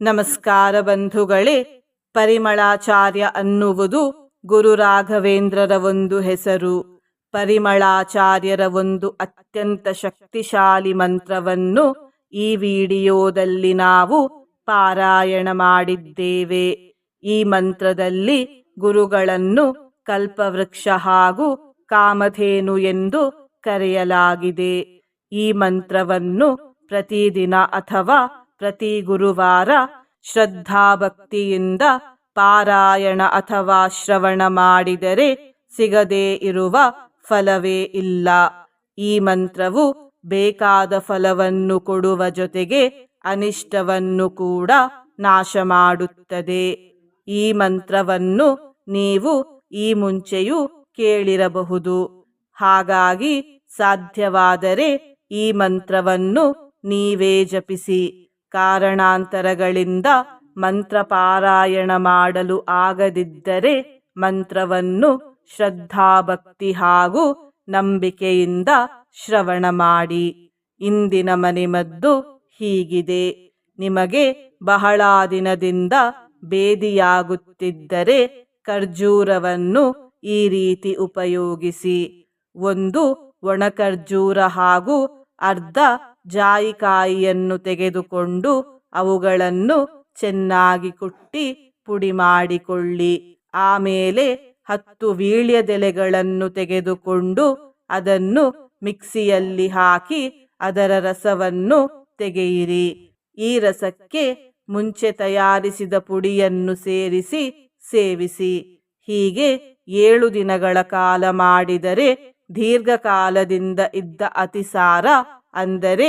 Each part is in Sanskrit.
ನಮಸ್ಕಾರ ಬಂಧುಗಳೇ, ಪರಿಮಳಾಚಾರ್ಯ ಅನ್ನುವುದು ಗುರು ರಾಘವೇಂದ್ರರ ಒಂದು ಹೆಸರು. ಪರಿಮಳಾಚಾರ್ಯರ ಒಂದು ಅತ್ಯಂತ ಶಕ್ತಿಶಾಲಿ ಮಂತ್ರವನ್ನು ಈ ವಿಡಿಯೋದಲ್ಲಿ ನಾವು ಪಾರಾಯಣ ಮಾಡಿದ್ದೇವೆ. ಈ ಮಂತ್ರದಲ್ಲಿ ಗುರುಗಳನ್ನು ಕಲ್ಪವೃಕ್ಷ ಹಾಗೂ ಕಾಮಧೇನು ಎಂದು ಕರೆಯಲಾಗಿದೆ. ಈ ಮಂತ್ರವನ್ನು ಪ್ರತಿದಿನ ಅಥವಾ ಪ್ರತಿ ಗುರುವಾರ ಶ್ರದ್ಧಾಭಕ್ತಿಯಿಂದ ಪಾರಾಯಣ ಅಥವಾ ಶ್ರವಣ ಮಾಡಿದರೆ ಸಿಗದೇ ಇರುವ ಫಲವೇ ಇಲ್ಲ. ಈ ಮಂತ್ರವು ಬೇಕಾದ ಫಲವನ್ನು ಕೊಡುವ ಜೊತೆಗೆ ಅನಿಷ್ಟವನ್ನು ಕೂಡ ನಾಶ ಮಾಡುತ್ತದೆ ಈ ಮಂತ್ರವನ್ನು ನೀವು ಈ ಮುಂಚೆಯೂ ಕೇಳಿರಬಹುದು. ಹಾಗಾಗಿ ಸಾಧ್ಯವಾದರೆ ಈ ಮಂತ್ರವನ್ನು ನೀವೇ ಜಪಿಸಿ. ಕಾರಣಾಂತರಗಳಿಂದ ಮಂತ್ರ ಪಾರಾಯಣ ಮಾಡಲು ಆಗದಿದ್ದರೆ ಮಂತ್ರವನ್ನು ಶ್ರದ್ಧಾಭಕ್ತಿ ಹಾಗೂ ನಂಬಿಕೆಯಿಂದ ಶ್ರವಣ ಮಾಡಿ. ಇಂದಿನ ಮನೆಮದ್ದು ಹೀಗಿದೆ. ನಿಮಗೆ ಬಹಳ ದಿನದಿಂದ ಬೇದಿಯಾಗುತ್ತಿದ್ದರೆ ಖರ್ಜೂರವನ್ನು ಈ ರೀತಿ ಉಪಯೋಗಿಸಿ. ಒಂದು ಒಣಖರ್ಜೂರ ಹಾಗೂ ಅರ್ಧ ಜಾಯಿಕಾಯಿಯನ್ನು ತೆಗೆದುಕೊಂಡು ಅವುಗಳನ್ನು ಚೆನ್ನಾಗಿ ಕುಟ್ಟಿ ಪುಡಿ ಮಾಡಿಕೊಳ್ಳಿ. ಆಮೇಲೆ ಹತ್ತು ವೀಳ್ಯದೆಲೆಗಳನ್ನು ತೆಗೆದುಕೊಂಡು ಅದನ್ನು ಮಿಕ್ಸಿಯಲ್ಲಿ ಹಾಕಿ ಅದರ ರಸವನ್ನು ತೆಗೆಯಿರಿ. ಈ ರಸಕ್ಕೆ ಮುಂಚೆ ತಯಾರಿಸಿದ ಪುಡಿಯನ್ನು ಸೇರಿಸಿ ಸೇವಿಸಿ. ಹೀಗೆ ಏಳು ದಿನಗಳ ಕಾಲ ಮಾಡಿದರೆ ದೀರ್ಘಕಾಲದಿಂದ ಇದ್ದ ಅತಿಸಾರ ಅಂದರೆ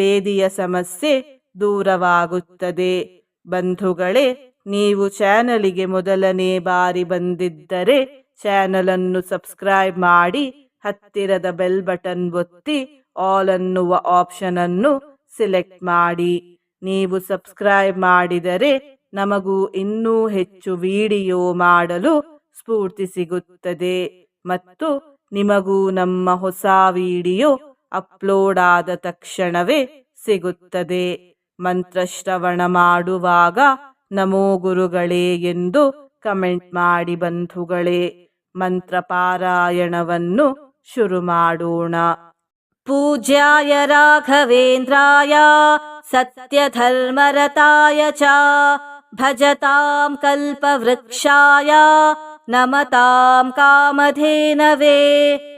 ಬೇದಿಯ ಸಮಸ್ಯೆ ದೂರವಾಗುತ್ತದೆ. ಬಂಧುಗಳೇ, ನೀವು ಚಾನಲಿಗೆ ಮೊದಲನೇ ಬಾರಿ ಬಂದಿದ್ದರೆ ಚಾನಲ್ ಅನ್ನು ಸಬ್ಸ್ಕ್ರೈಬ್ ಮಾಡಿ, ಹತ್ತಿರದ ಬೆಲ್ ಬಟನ್ ಒತ್ತಿ, ಆಲ್ ಅನ್ನುವ ಆಪ್ಷನ್ ಅನ್ನು ಸೆಲೆಕ್ಟ್ ಮಾಡಿ. ನೀವು ಸಬ್ಸ್ಕ್ರೈಬ್ ಮಾಡಿದರೆ ನಮಗೂ ಇನ್ನೂ ಹೆಚ್ಚು ವಿಡಿಯೋ ಮಾಡಲು ಸ್ಫೂರ್ತಿ ಸಿಗುತ್ತದೆ. ಮತ್ತು ನಿಮಗೂ ನಮ್ಮ ಹೊಸ ವಿಡಿಯೋ ಅಪ್ಲೋಡ್ ಆದ ತಕ್ಷಣವೇ ಸಿಗುತ್ತದೆ. ಮಂತ್ರಶ್ರವಣ ಮಾಡುವಾಗ, ನಮೋ ಗುರುಗಳೇ ಎಂದು ಕಮೆಂಟ್ ಮಾಡಿ ಬಂಧುಗಳೇ ಮಂತ್ರ ಪಾರಾಯಣವನ್ನು ಶುರು ಮಾಡೋಣ. ಪೂಜ್ಯಾಯ ರಾಘವೇಂದ್ರಾಯ, ಸತ್ಯಧರ್ಮರತಾಯ ಚ, ಭಜತಾಂ ಕಲ್ಪವೃಕ್ಷಾಯ, ನಮತಾಂ ಕಾಮಧೇನವೇ.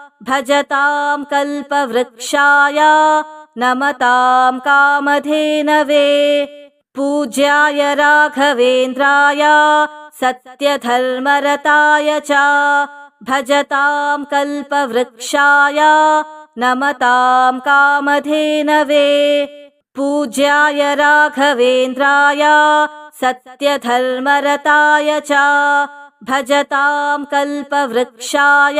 भजतां कल्पवृक्षाय नमतां कामधेनवे पूज्याय राघवेन्द्राय सत्यधर्मरताय च भजतां कल्पवृक्षाय नमतां कामधेनवे पूज्याय राघवेन्द्राय सत्यधर्मरताय च भजतां कल्पवृक्षाय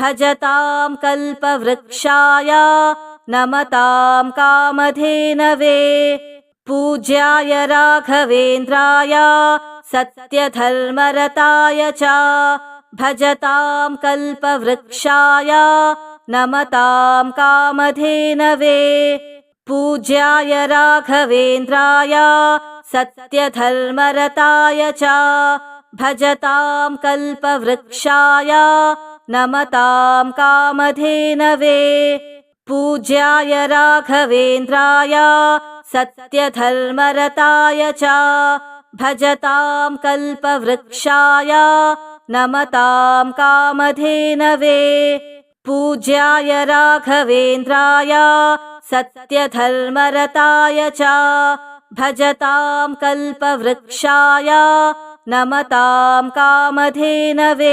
भजतां कल्पवृक्षाय नमतां कामधेनवे पूज्याय राघवेन्द्राय सत्यधर्मरताय च भजतां कल्पवृक्षाय नमतां कामधेनवे पूज्याय राघवेन्द्राय सत्यधर्मरताय च भजतां कल्पवृक्षाय नमतां कामधेनवे। पूज्याय राघवेन्द्राय सत्यधर्मरताय च भजतां कल्पवृक्षाय नमतां कामधेनवे। पूज्याय राघवेन्द्राय सत्यधर्मरताय च भजतां कल्पवृक्षाय नमतां कामधेनवे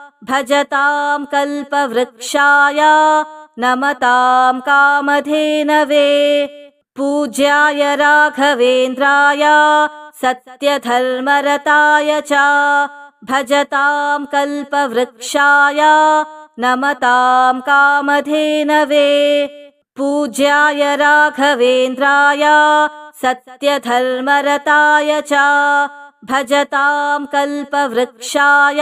भजतां कल्पवृक्षाय नमतां कामधेनवे पूज्याय राघवेन्द्राय सत्यधर्मरताय च भजतां कल्पवृक्षाय नमतां कामधेनवे पूज्याय राघवेन्द्राय सत्यधर्मरताय च भजतां कल्पवृक्षाय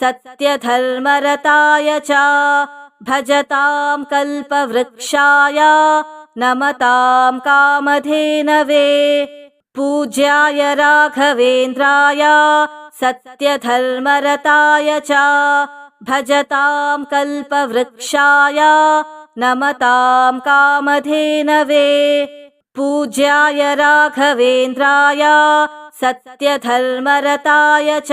सत्यधर्मरताय च भजतां कल्पवृक्षाय नमतां कामधेनवे। पूज्याय राघवेन्द्राय सत्यधर्मरताय च भजतां कल्पवृक्षाय नमतां कामधेनवे। पूज्याय राघवेन्द्राय सत्यधर्मरताय च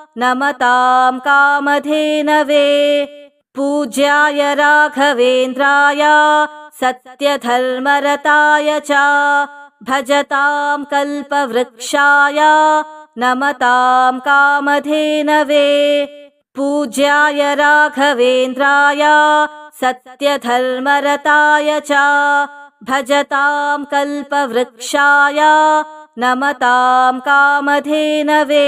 नमतां कामधेनवे पूज्याय राघवेन्द्राय सत्यधर्मरताय च भजतां कल्पवृक्षाय नमतां कामधेनवे पूज्याय राघवेन्द्राय सत्यधर्मरताय च भजतां कल्पवृक्षाय नमतां कामधेनवे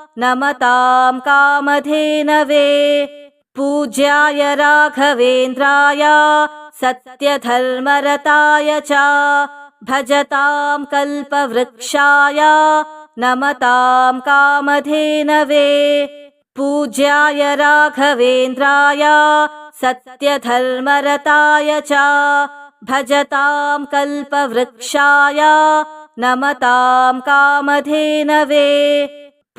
नमतां कामधेनवे पूज्याय राघवेन्द्राय सत्यधर्मरताय च भजतां कल्पवृक्षाय नमतां कामधेनवे पूज्याय राघवेन्द्राय सत्यधर्मरताय च भजतां कल्पवृक्षाय नमतां कामधेनवे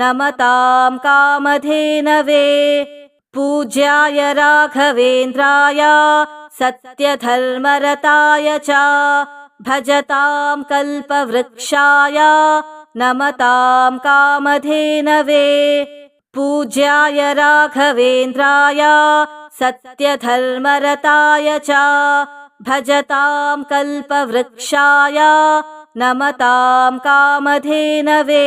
नमतां कामधेनवे पूज्याय राघवेन्द्राय सत्यधर्मरताय च भजतां कल्पवृक्षाय नमतां कामधेनवे पूज्याय राघवेन्द्राय सत्यधर्मरताय च भजतां कल्पवृक्षाय नमतां कामधेनवे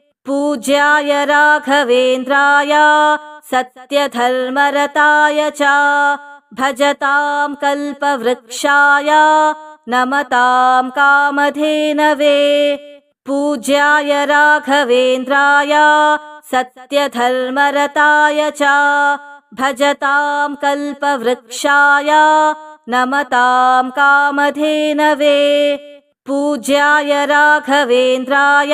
पूज्याय राघवेन्द्राय सत्यधर्मरताय च भजतां कल्पवृक्षाय नमतां कामधेनवे। पूज्याय राघवेन्द्राय सत्यधर्मरताय च भजतां कल्पवृक्षाय नमतां कामधेनवे। पूज्याय राघवेन्द्राय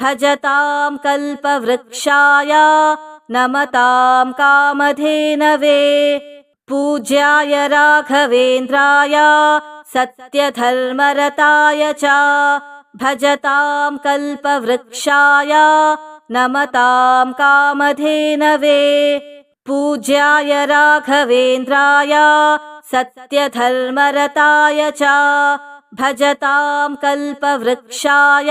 भजतां कल्पवृक्षाय नमतां कामधेनवे पूज्याय राघवेन्द्राय सत्यधर्मरताय च भजतां कल्पवृक्षाय नमतां कामधेनवे पूज्याय राघवेन्द्राय सत्यधर्मरताय च भजतां कल्पवृक्षाय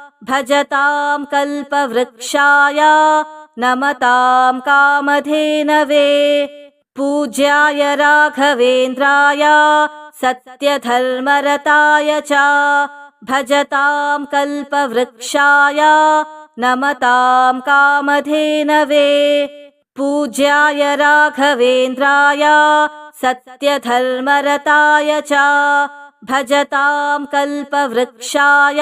भजतां कल्पवृक्षाय नमतां कामधेनवे पूज्याय राघवेन्द्राय सत्यधर्मरताय च भजतां कल्पवृक्षाय नमतां कामधेनवे पूज्याय राघवेन्द्राय सत्यधर्मरताय च भजतां कल्पवृक्षाय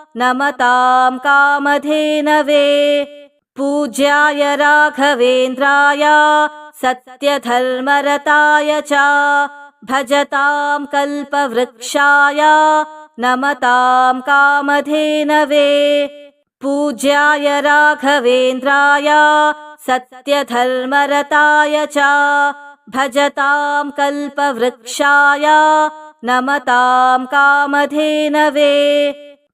नमतां कामधेनवे पूज्याय राघवेन्द्राय सत्यधर्मरताय च भजतां कल्पवृक्षाय नमतां कामधेनवे पूज्याय राघवेन्द्राय सत्यधर्मरताय च भजतां कल्पवृक्षाय नमतां कामधेनवे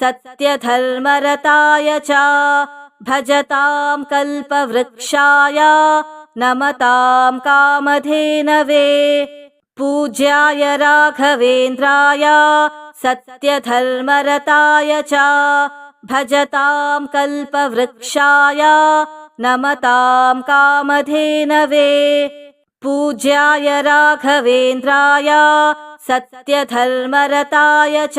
सत्यधर्मरताय च भजतां कल्पवृक्षाय नमतां कामधेनवे। पूज्याय राघवेन्द्राय सत्यधर्मरताय च भजतां कल्पवृक्षाय नमतां कामधेनवे। पूज्याय राघवेन्द्राय सत्यधर्मरताय च